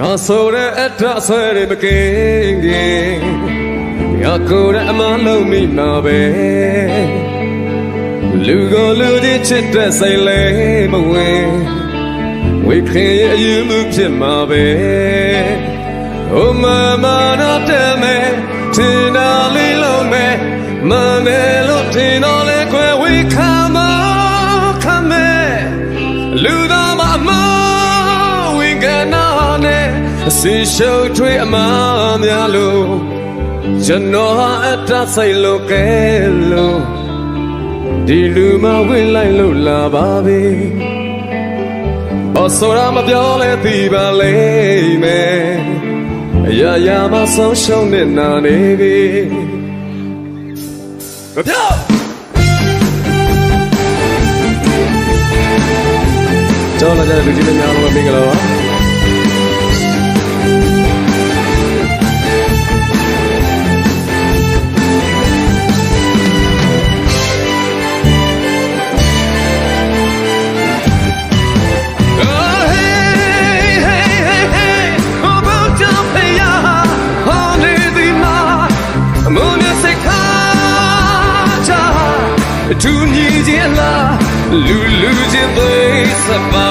ငါဆိုတဲ့အထဆွဲတွေမကင်းကင်ငါကိုယ်တဲ့အမှန်လုံးမိမှာပဲလူကိုလူချင်းချစ်တဲ့စိတ်လေးမဝင်ဝိခင်ရဲ့အယူမှုဖြစ်မှာပဲဟိုမမနာတဲ့မဲ့ထင်တာလေးလုံးမဲ့မနဲ့လို့ထင်တော့လဲခွဲဝိခံမခံမဲ့လူသား အစင်ရှုပ်ထွေးအမှားများလို့ကျွန်တော်ဟာအတ္တစိတ်လို့ကဲလို့ဒီလူမဝင်လိုက်လို့လာပါပြီအစောရမပြောလဲသိပါလိမ့်မယ်အရာရာမဆုံးရှုံးနေနာနေပြီမပြောကျောင်းလာကြတဲ့လူကြီးတွေများလုံးမင်္ဂလာပါ သူညီချင်းလားလူလူချင်းသိစပါ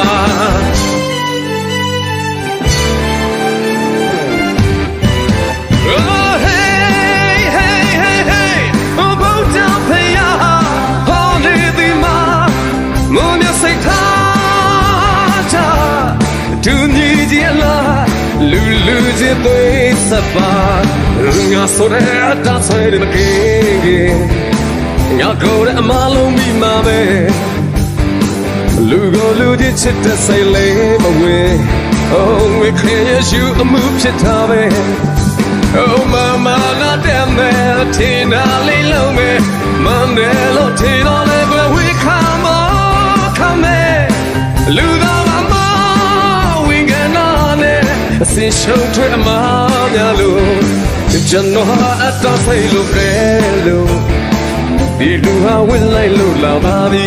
Oh hey hey hey hey Oh bow down pay ya Holy the ma Moon ya say ta cha Tu ni ji la Lu lu ji tui sa pa Nga so de ta sai de ma ke ke Nga go de ma lo mi ma be လူကိုလူချင်းချစ်တဲ့စိတ်လေးမဝင်အိုးဝေခင်ရရှုအမှုဖြစ်တာပဲ Oh mama na demme tina li lo me mande lo tina le gwe we come on come lu da mama we gonna ne sin show to ma nya lo ကျွန်တော်ဟာအတော့စိတ်လို့ပဲလို့ ဒီလူဟာဝင်လိုက်လို့လာပါပြီ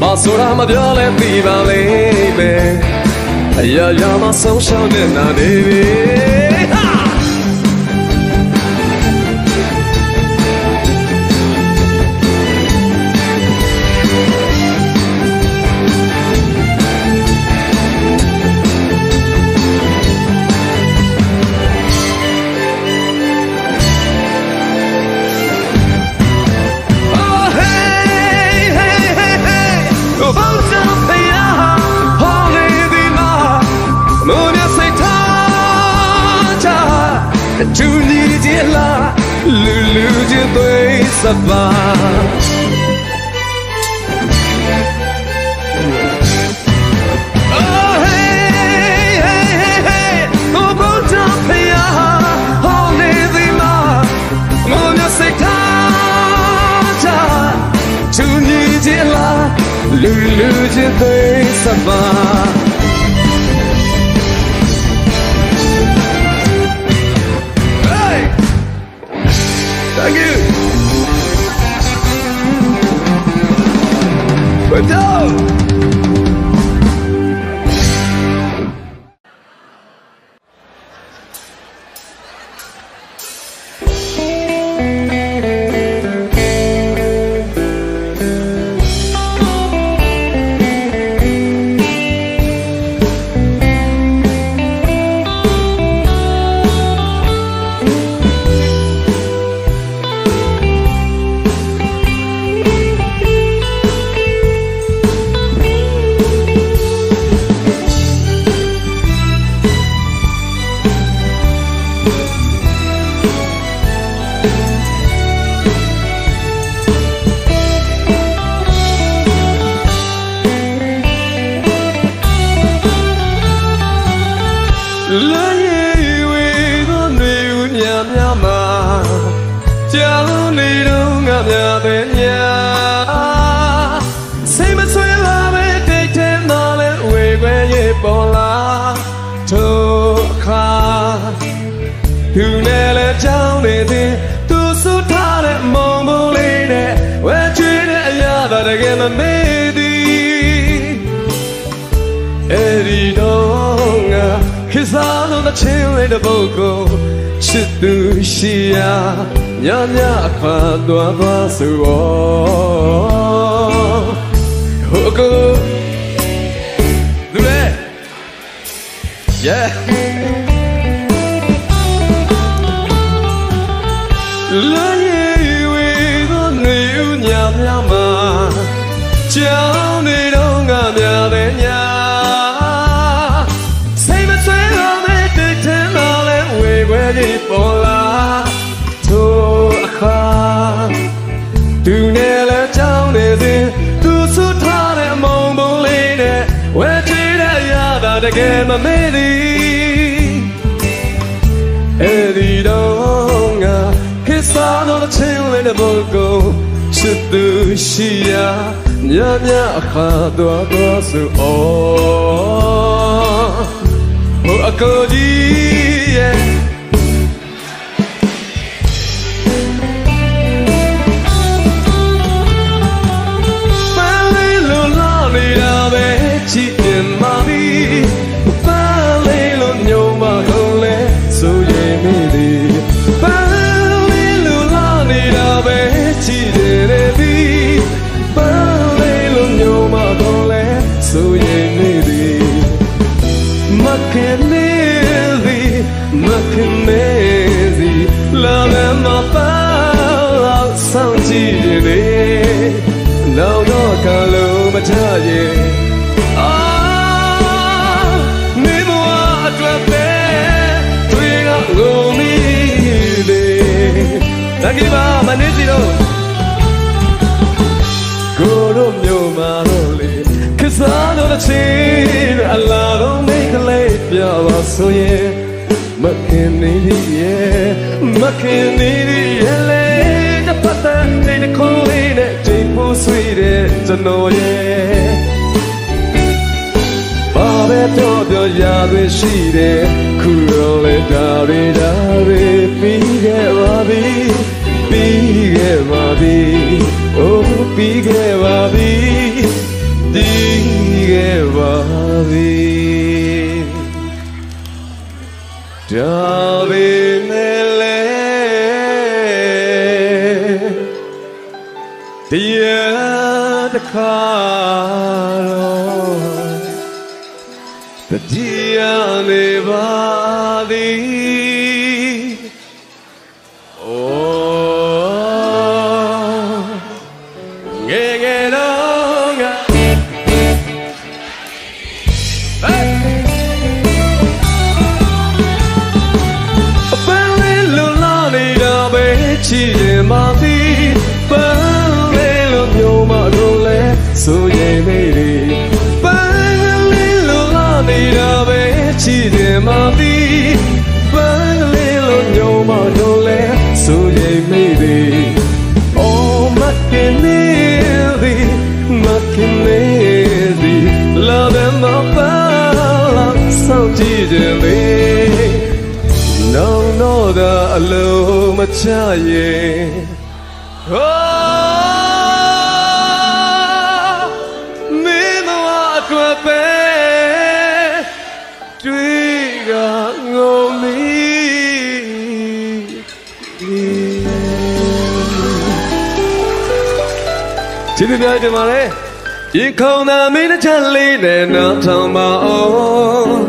ဘာဆိုရမပြောလဲသိပါလိမ့်မယ်အရာရာမဆုံးရှုံးတဲ့နာနေပြီ 祝你节日乐乐乐节对色吧！哦嘿嘿嘿嘿，我抱着太阳，好累的妈，我尿湿他家。祝你节日乐乐乐节对色吧！No! စားလုံးတစ်ချင်းလေးတစ်ပုတ်ကိုချစ်သူရှိရာညညအခါသွားသွားဆိုဩဟိုကိုလူလေ yeah ဝေခွဲကြီးပေါ်လာထိုအခါသူနဲ့လဲကြောင်းနေစဉ်သူဆုထားတဲ့အမုံပုံလေးနဲ့ဝဲချတဲ့ရတာတကယ်မမေ့သည်အဲ့ဒီတော့ငါဟစ်စားတော့ချင်းလေးတဲ့ဘုတ်ကိုချစ်သူရှိရာညညအခါတော့တော့ဆိုအော်ဟိုအကိုကြီး ရဲ့အာနေမဝအတွက်ပဲတွေ့ကငုံမိတယ်တကယ်ပါမနေစီတော့ကိုတို့မျိုးမာတော့လေခစားတော့တဲ့ချင်းအလားတော့မိတ်ကလေးပြပါဆိုရင်မခင်နေရဲ့မခင်နေရဲ့လေ ကျွန်တော်ရဲ့ဘာပဲတော့ပြောရသွေးရှိတယ်ခုတော့လေဒါရီဒါရီပြီးခဲ့ပါပြီပြီးခဲ့ပါပြီ Oh ပြီးခဲ့ပါပြီပြီးခဲ့ပါပြီဒါ တရားတစ်ခါတော့တရားနေပါသည် Oh, yeah, get on, A barrel of lonely, baby, cheating my feet. Barrel the alone, my child. Oh, me no aquape, twiga ngomi. ကျေးဇူးများတင်ပါတယ်။ရင်ခုန်သာမင်းတစ်ချက်လေးနဲ့နောက်ထောင်ပါအောင်။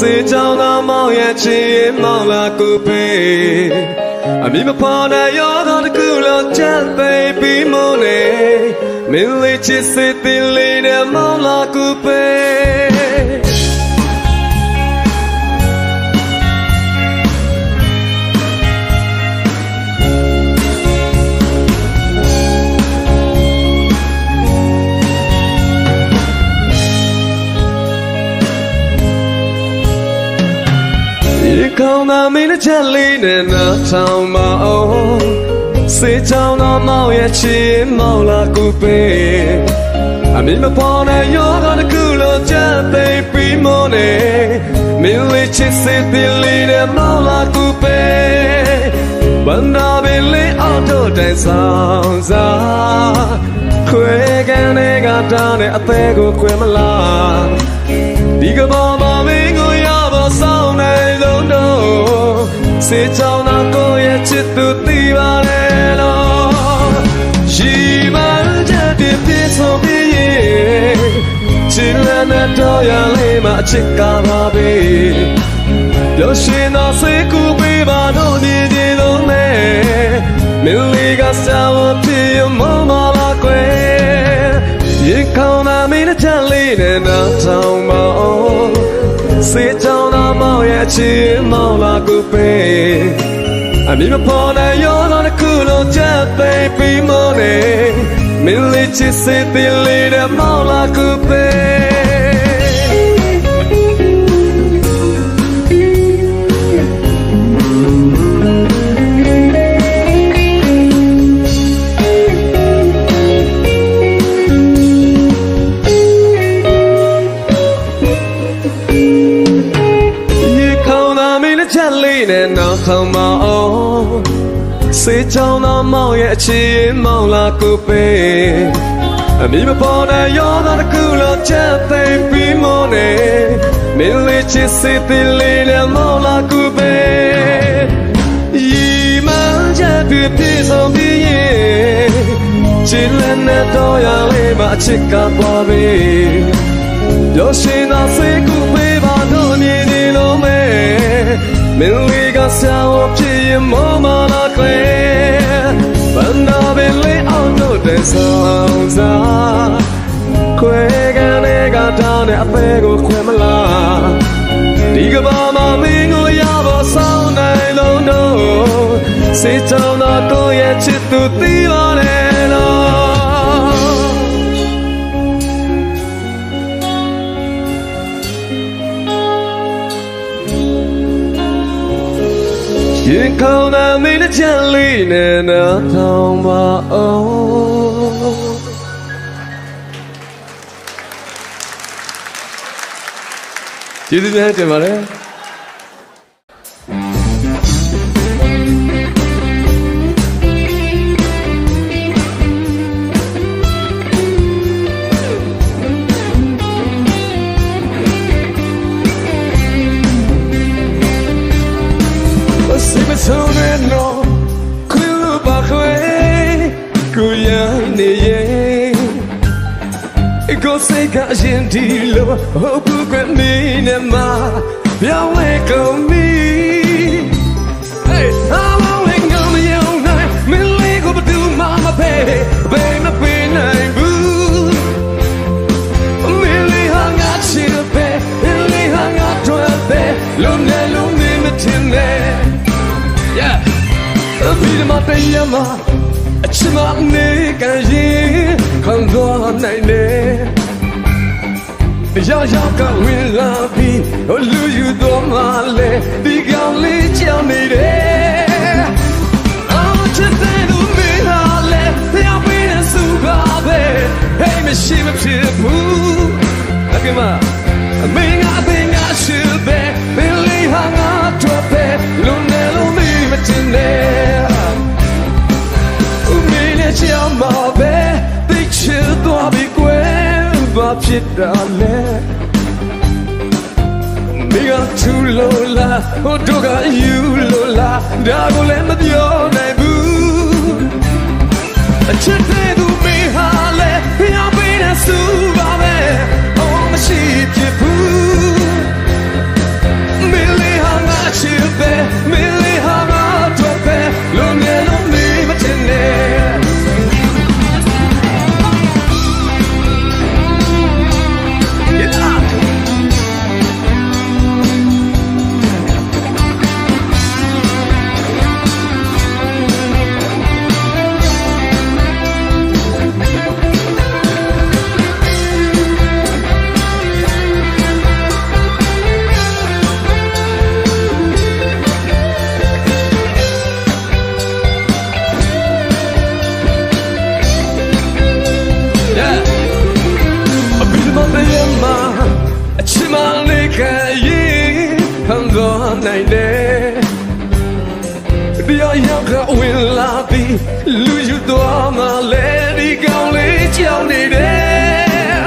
စေချောင်းသာမောင်ရဲ့ချီရင်မောင်လာကူပေး။အမိမဖော်တဲ့ရောတော်တစ်ခုလုံးချမ်းသိပြီးမနေ။မင်းလေးချစ်စစ်တင်လေးနဲ့မောင်လာကူပေး။ ကောင်းသာမင်းတစ်ချက်လေးနဲ့နားထောင်မအောင်စေချောင်းတော်မောင်ရဲ့ချီမောင်လာကူပေးအမင်းမပေါ်တဲ့ရောဂါတစ်ခုလုံးကြက်သိပ်ပြီးမနေမင်းလေးချစ်စစ်တဲ့လေးနဲ့မောင်လာကူပေးဘန္နာပင်လေးအော်တိုတိုင်ဆောင်စားခွေကန်တွေကတားနဲ့အသေးကိုခွဲမလားဒီကဘာ စေချောင်းတော့ကိုယ့်ရဲ့ချစ်သူသိပါလေလို့ရှိမှချက်ပြည့်ပြည့်စုံပြီးရင်ချစ်လန်းတဲ့တော့ရလေးမှာအချစ်ကားပါပဲပျော်ရွှင်သောစိတ်ကူပေးပါတော့နေကြလုံးနဲ့မင်းလေးကစားဝဖြစ်ရမမလာကွယ်ရေကောင်းတာမင်းတဲ့ချက်လေးနဲ့တော့ထောင်မအောင်စေချောင်း တော့မောင်ရဲ့ချစ်မောင်လာကူပေးအမီမပေါ်နိုင်ရောတော့ခုလုံးချက်သိပြီးမနေမင်းလေးချစ်စေတဲ့လေးတဲ့မောင်လာကူပေး စေချောင်းသောမောင်ရဲ့အချစ်မောင်လာကိုပေးအမိမပေါ်တဲ့ရောသားတစ်ခုလုံးချက်သိပ်ပြီးမောနေမင်းလေးချစ်စေတဲ့လေးနဲ့မောင်လာကိုပေးရီမချက်ပြည့်ပြည့်စုံပြီးရင်ချစ်လည်းနဲ့တော့ရလေးမအချစ်ကပေါ်ပြီပျော်ရွှင်သောစိတ်ကူပေးပါတော့မြင်နေလို့ မဲမင်းလေးကဆောင်းဖြစ်ရင်မောမလာခွေဘန္နာပင်လေးအောင်တော့တဲ့ဆောင်စားခွေကနေကတောင်းတဲ့အသေးကိုခွဲမလားဒီကဘာမှာမင်းကိုရဖို့ဆောင်နိုင်လုံးတော့စေချောင်းတော့ကိုယ့်ရဲ့ချစ်သူသိပါလေ ရင်ကောင်းတဲ့မင်းတဲ့ချက်လေးနဲ့နားထောင်ပါအောင်ကျေးဇူးများတင်ပါတယ် လိုဟုတ်ဘူးကွနေနဲ့မှာပြောင်းလဲကုန်ပြီ Hey, I'm only gonna you know me lego but do mama pay pay me pay nine boo me li hang out shit be me li hang out to be lo ne lo me me tin ne yeah အပြီးမှတရားမှာအချစ်မနေကရင်ခံသွားနိုင်တယ် ရောက်ရောက်ကဝင်လာပြီးလူယူတော့မှလဲဒီကောင်လေးကြောင်နေတယ်အော်ချစ်တဲ့လူမင်းဟာလဲတရားပေးတဲ့စုပါပဲဟေးမရှိမဖြစ်ဘူးအကမအမင်းကအပင်ကရှိပဲဘယ်လေးဟာငါ ဖြစ်တာလဲမိကသူလို့လားဟိုတို့ကယူလို့လားဒါကိုလည်းမပြောနိုင်ဘူးအချစ်တဲ့သူမင်းဟာလဲဖျားပေးတဲ့စူပါပဲအော်မရှိဖြစ်ဘူးမင်းလေးဟာငါချစ်ပဲ တော့ရောက်ကဝင်လာပြီလူယူသွားမှလဲဒီကောင်းလေးကြောက်နေတယ်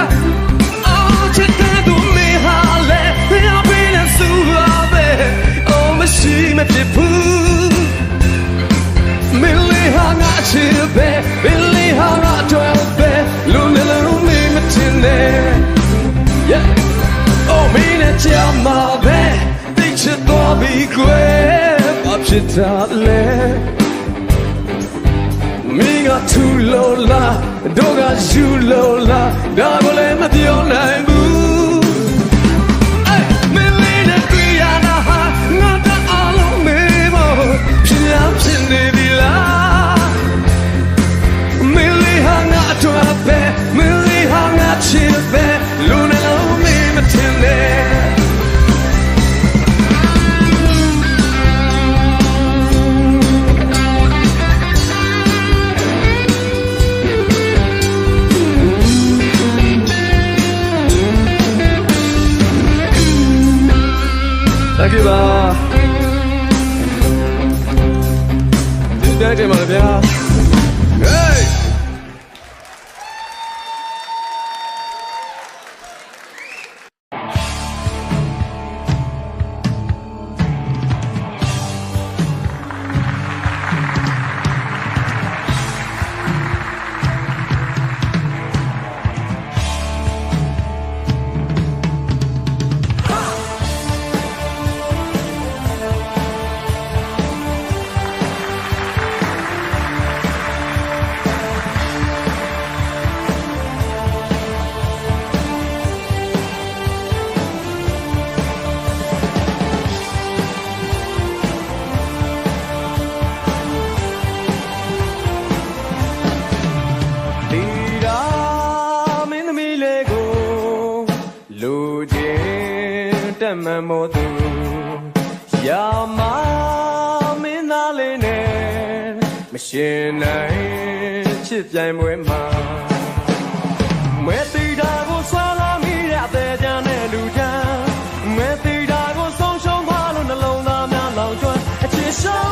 အော်ချစ်တဲ့သူမေဟာလဲဖျောက်ပြီးနဲ့ဆူလာပဲအော်မရှိမဖြစ်ဘူးမင်းလေးဟာငါချစ်ပဲမင်းလေးဟာငါတော့ပဲလူနဲ့လုံးမေမတင်နဲ့ Yeah Oh မင်းနဲ့ချမ်းမှာပဲသိချစ်တော်ပြီကွယ် သူလိုလားတို့ကယူလိုလားဒါကိုလည်းမပြောနိုင် တိုင်းတင်ပါဗျာ င်ပွဲမှာမဲတီတာကိုဆွာလာမိတဲ့အသေးချမ်းတဲ့လူချမ်းမဲတီတာကိုဆုံးရှုံးသွားလို့နှလုံးသားများလောင်ကျွမ်းအချစ်ရှော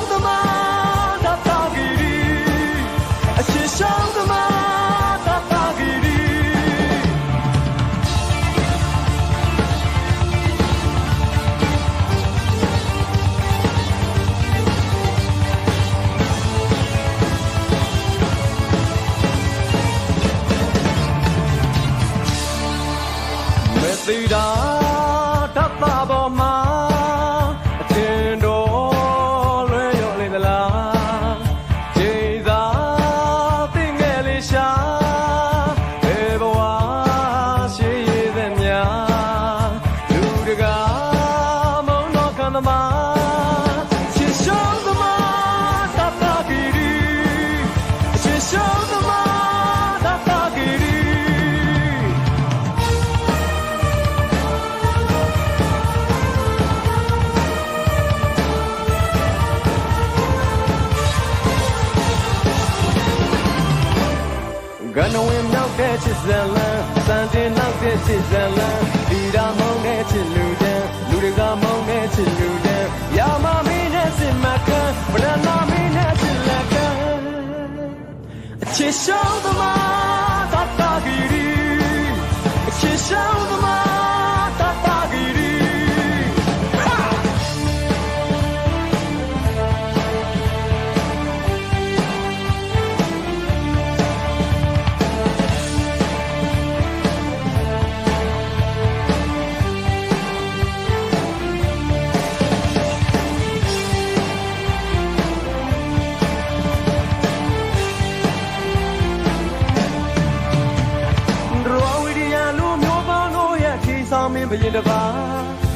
တဲ့ချစ်စံလန်းစံတင်နောက်တဲ့ချစ်စံလန်းဒီတာမုံတဲ့ချစ်လူတန်းလူတွေကမုံတဲ့ချစ်လူတန်းရာမမင်းနဲ့စစ်မကန်ဗရဏမင်းနဲ့ချစ်လက်ကန်အချစ်ရှောင်းသမား ရင်တပါ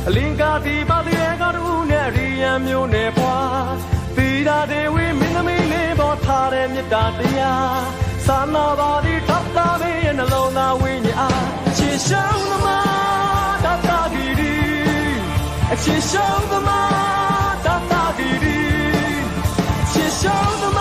အလင်းကားဒီပါတရေကားတူနဲ့ရီယံမျိုးနဲ့ပွားသီတာဒေဝီမင်းသမီးလေးပေါ်ထားတဲ့မြတ်တာတရားသာနာပါဒီတတ်တာပဲရဲ့နှလုံးသားဝိညာဉ်အားချစ်ရှောင်းသမားတတ်တာဒီဒီအချစ်ရှောင်းသမားတတ်တာဒီဒီချစ်ရှောင်းသမား